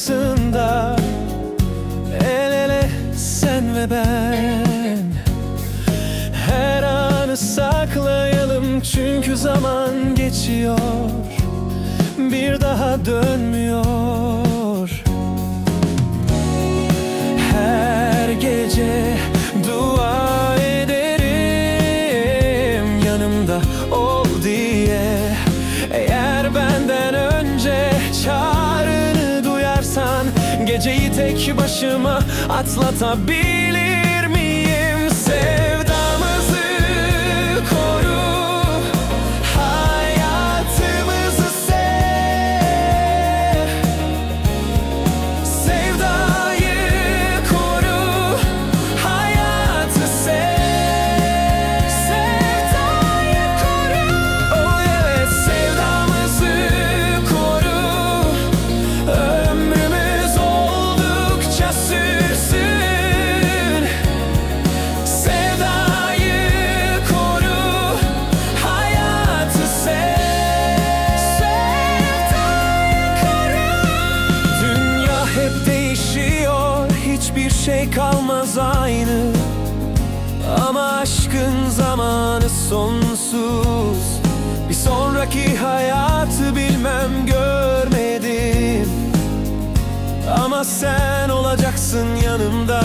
ortasında El ele sen ve ben. Her anı saklayalım çünkü zaman geçiyor. Bir daha dönmüyor. Başıma atlatabilir miyim? Sevdamızı Hiçbir şey kalmaz aynı. Ama aşkın zamanı sonsuz. Bir sonraki hayatı bilmem görmedim. Ama sen olacaksın yanımda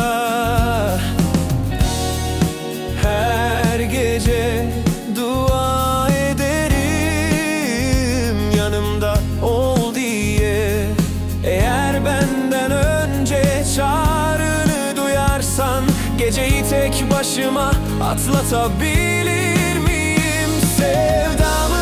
Geceyi tek başıma atlatabilir miyim? Sevdamızı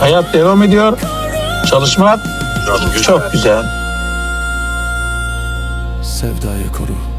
Hayat devam ediyor. Çalışmak çok güzel. Sevdayı koru.